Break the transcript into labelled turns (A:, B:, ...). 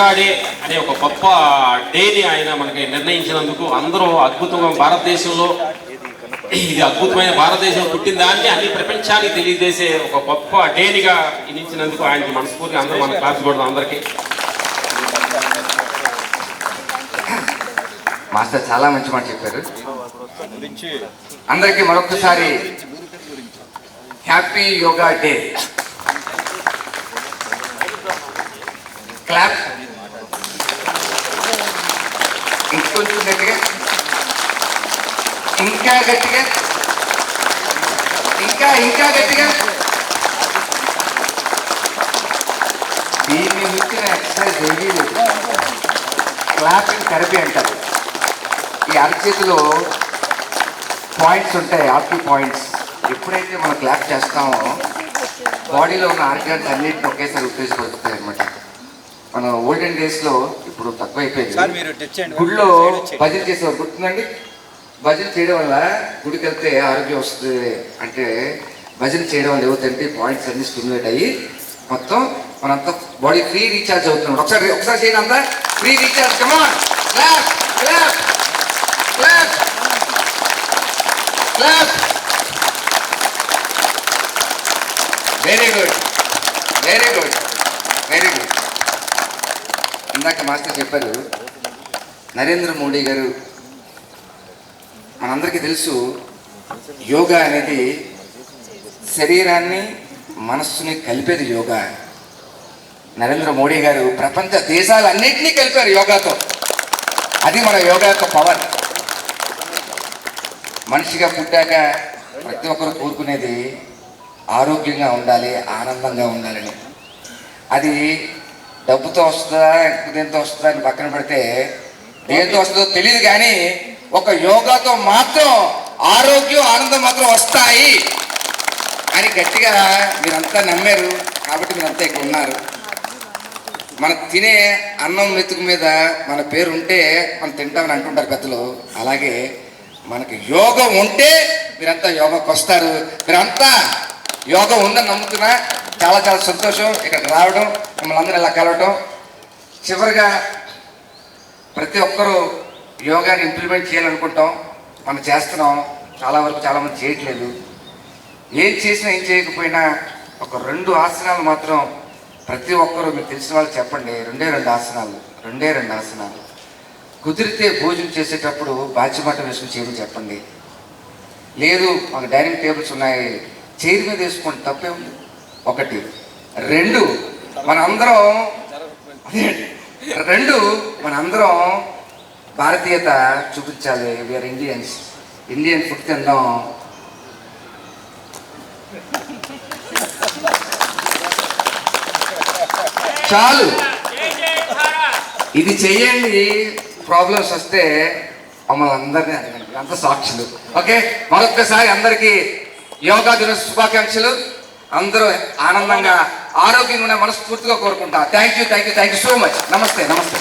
A: Yoga day అనే ఒక గొప్ప డేని ఆయన మనకి నిర్ణయించినందుకు అందరూ అద్భుతంగా భారతదేశంలో ఇది అద్భుతమైన భారతదేశం పుట్టిన దాన్ని అన్ని ప్రపంచానికి తెలియజేసే ఒక గొప్ప డేనిగా ఇచ్చినందుకు ఆయనకి మనస్ఫూర్తిగా అందరూ మన క్లాస్ కొడదాం అందరికీ.
B: మాస్టర్ చాలా మంచి మాట చెప్పారు. అందరికీ మరొకసారి హ్యాపీ యోగా డే. క్లాప్ కొంచెం గట్టిగా. ఇంకా గట్టిగా. ఇంకా ఇంకా గట్టిగా. దీన్ని వచ్చిన ఎక్సర్సైజ్ ఏమీ క్లాపింగ్ థెరపీ అంటారు. ఈ అరచేతిలో పాయింట్స్ ఉంటాయి ఆర్పీ పాయింట్స్ ఎప్పుడైతే మనం క్లాప్ చేస్తామో బాడీలో ఉన్న ఆర్గాన్స్ అన్నింటిని ఒకేసారి ఉత్తేజపరుస్తాయి అనమాట మన ఓల్డెన్ డేస్లో ఇప్పుడు తక్కువైపోయింది. గుడిలో. భజన చేసేవారు గుర్తుందండి? భజన చేయడం వల్ల గుడికి వెళ్తే ఆరోగ్యం వస్తుంది అంటే భజన చేయడం వల్ల ఏమవుతుందంటే పాయింట్స్ అన్ని స్టిమ్యులేట్ అయ్యి మొత్తం మనంతా బాడీ ఫ్రీ రీఛార్జ్ అవుతున్నాం. ఒకసారి ఒకసారి చేయండి అంతా. Free recharge. Come on clap clap clap clap very good very good very good ఇందాక మాస్టర్ చెప్పారు నరేంద్ర మోడీ గారు మనందరికీ తెలుసు యోగా అనేది శరీరాన్ని మనస్సుని కలిపేది యోగా. నరేంద్ర మోడీ గారు ప్రపంచ దేశాలన్నింటినీ కలిపారు యోగాతో. అది మన యోగా యొక్క పవర్. మనిషిగా పుట్టాక ప్రతి ఒక్కరు కోరుకునేది ఆరోగ్యంగా ఉండాలి ఆనందంగా ఉండాలని. అది డబ్బుతో వస్తుందా దేంతో వస్తుందా అని పక్కన పెడితే దేంతో వస్తుందో తెలియదు కానీ ఒక యోగాతో మాత్రం ఆరోగ్యం ఆనందం మాత్రం వస్తాయి. అని గట్టిగా మీరంతా నమ్మారు. కాబట్టి మీరంతా ఇక్కడ ఉన్నారు. మన తినే అన్నం మెతుకు మీద మన పేరు ఉంటే మనం తింటామని అంటుంటారు పెద్దలు. అలాగే మనకి యోగం ఉంటే మీరంతా యోగకు వస్తారు మీరంతా యోగం ఉందని నమ్ముతున్నా. చాలా చాలా సంతోషం ఇక్కడ రావడం మిమ్మల్ని అందరూ ఇలా కలవడం. చివరిగా ప్రతి ఒక్కరూ యోగాని ఇంప్లిమెంట్ చేయాలనుకుంటాం. మనం చేస్తున్నాం. చాలా వరకు చాలామంది చేయట్లేదు. ఏం చేసినా ఏం చేయకపోయినా ఒక రెండు ఆసనాలు మాత్రం ప్రతి ఒక్కరూ మీకు తెలిసిన వాళ్ళు చెప్పండి. రెండే రెండు ఆసనాలు రెండే రెండు ఆసనాలు. కుదిరితే భోజనం చేసేటప్పుడు బాధ్యమట్టం వేసుకుని చేయమని చెప్పండి. లేదు మాకు డైనింగ్ టేబుల్స్ ఉన్నాయి. చైర్ మీద వేసుకోండి తప్పే ఉంది. ఒకటి. రెండు మనందరం రెండు మనందరం భారతీయత చూపించాలి. వీఆర్ ఇండియన్స్ ఇండియన్ ఫుడ్ తిందాం. చాలు. ఇది చెయ్యండి ప్రాబ్లమ్స్ వస్తే మమ్మల్ని అందరినీ అడగండి. అంత సాక్షులు. ఓకే మరొక్కసారి అందరికీ యోగా దిన శుభాకాంక్షలు. అందరూ ఆనందంగా ఆరోగ్యంగా మనస్ఫూర్తిగా కోరుకుంటా. Thank you thank you thank you so much నమస్తే నమస్తే.